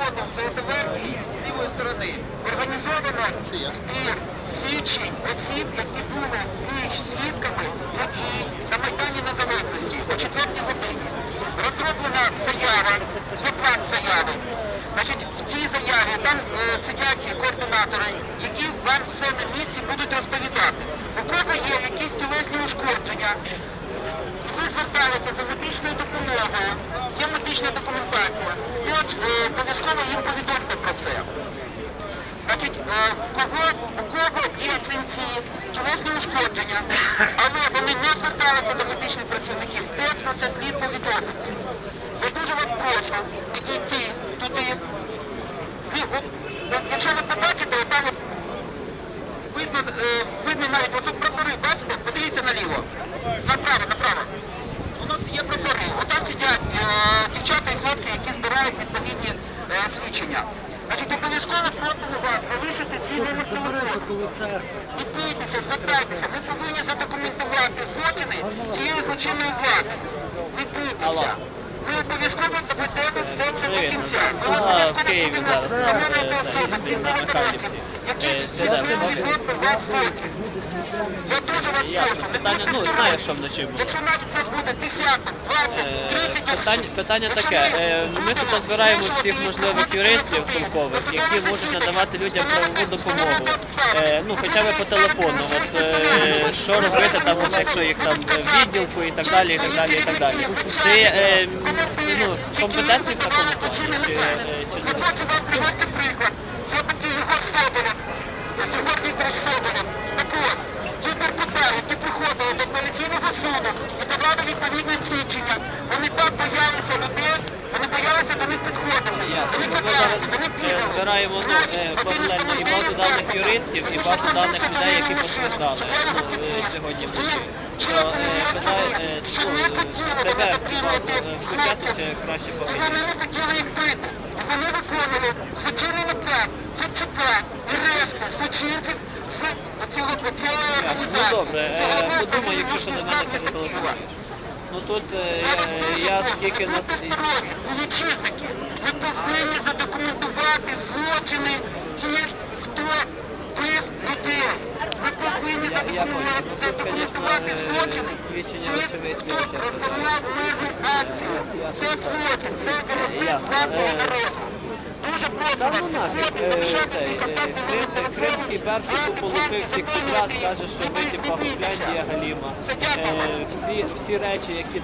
фото в Золотоверхій з лівої сторони організовано збір свідчень осіб, які були ніч свідками подій на Майдані Незалежності о 4 годині. Розроблена заява, є план заяви. Значить, в цій заяві там е, сидять координатори, які вам все на місці будуть розповідати. У кого є якісь тілесні ушкодження, і ви звертаєтеся за медичною допомогою, є медична документація, е, обов'язково їм повідомте про це. Значить, е, кого, у кого є синці, тілесні ушкодження, але вони не зверталися до медичних працівників, теж про це слід повідомити. Я дуже вас прошу підійти туди. Зі- от, от, якщо ви побачите, там от видно, е, видно навіть отут прапори, бачите? Подивіться наліво. Направо, направо. Воно є прапори. Отам сидять е, дівчата і хлопці, які збирають відповідні е, свідчення. Значить, обов'язково просимо вас залишити свій номер телефону. Підпийтеся, звертайтеся. Ми повинні задокументувати злочини цієї злочинної влади. Не бійтеся. Ми обов'язково доведемо все це до кінця. Ми обов'язково будемо встановлювати особи, ці Михайлівці. які здійснили відносно вас злочин. Я Ясно. Питання, ну, знаєш, що вночі було. Якщо навіть нас буде десяток, 20, 30 осіб. Питання, питання таке. ми е, Ми тут збираємо всіх можливих юристів толкових, які можуть надавати людям правову допомогу. Е, Ну, хоча б по телефону. От е, що робити там, от, якщо їх там е, в відділку і так далі, і так далі, і так далі. Ти е, ну, компетентний в такому плані? Чи, е, чи Я ні? хочу вам привести приклад. Це такий Соболєв, Єгор свідчення, вони так боялися людей, вони боялися до них підходити. Вони боялися, вони бігали. збираємо ну, і базу даних юристів, і базу даних людей, які постраждали ну, е, сьогодні вночі. е, ну, не тебе вони в затримувати базу, е, краще поки вони не хотіли їх бити. Вони виконували злочинний напад, Федчука і решти злочинців з цього Ну організації. Це головне якщо що до мене перетелефонуєш. Ну тут е, Я скільки на будьте здорові, вітчизники. Ми повинні задокументувати злочини тих, хто бив людей. Ми повинні задокументувати. Ну, е, злочини тих, хто ще розганяв мирну акцію. Це злочин, це геноцид владного Е, народу. Дуже просто е, залишайте свій контакт. Кримський перший Вам всіх вам підряд, каже, що ви типа. Фінляндія Галіма. Е, Всі, всі речі, які